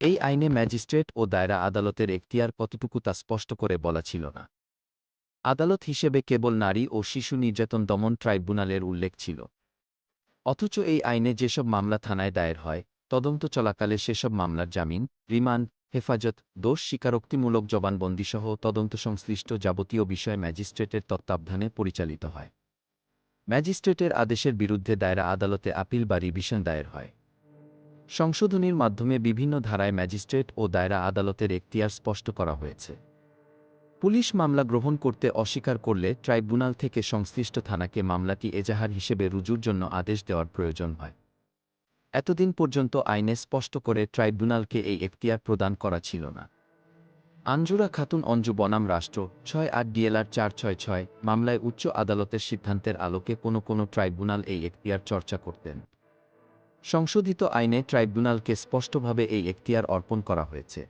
এই আইনে ম্যাজিস্ট্রেট ও দায়রা আদালতের এখতিয়ার কতটুকু তা স্পষ্ট করে বলা ছিল না। আদালত হিসেবে কেবল নারী ও শিশু নির্যাতন দমন ট্রাইব্যুনালের উল্লেখ ছিল। অথচ এই আইনে যেসব মামলা থানায় দায়ের হয়, তদন্ত চলাকালে সেসব মামলার জামিন, রিমান্ড, হেফাজত, দোষ স্বীকারোক্তিমূলক জবানবন্দিসহ তদন্ত সংশ্লিষ্ট যাবতীয় বিষয় ম্যাজিস্ট্রেটের তত্ত্বাবধানে পরিচালিত হয়। ম্যাজিস্ট্রেটের আদেশের বিরুদ্ধে দায়রা আদালতে আপিল বা রিভিশন দায়ের হয়। সংশোধনীর মাধ্যমে বিভিন্ন ধারায় ম্যাজিস্ট্রেট ও দায়রা আদালতের এখতিয়ার স্পষ্ট করা হয়েছে। পুলিশ মামলা গ্রহণ করতে অস্বীকার করলে ট্রাইব্যুনাল থেকে সংশ্লিষ্ট থানাকে মামলাটি এজাহার হিসেবে রুজুর জন্য আদেশ দেওয়ার প্রয়োজন হয়। এতদিন পর্যন্ত আইনে স্পষ্ট করে ট্রাইব্যুনালকে এই এখতিয়ার প্রদান করা ছিল না। আঞ্জুরা খাতুন অঞ্জু বনাম রাষ্ট্র, ছয় আট ডিএলআর চার ছয় ছয়, মামলায় উচ্চ আদালতের সিদ্ধান্তের আলোকে কোনো কোনো ট্রাইব্যুনাল এই এখতিয়ার চর্চা করতেন। সংশোধিত আইনে ট্রাইব্যুনালকে স্পষ্টভাবে এই এখতিয়ার অর্পণ করা হয়েছে।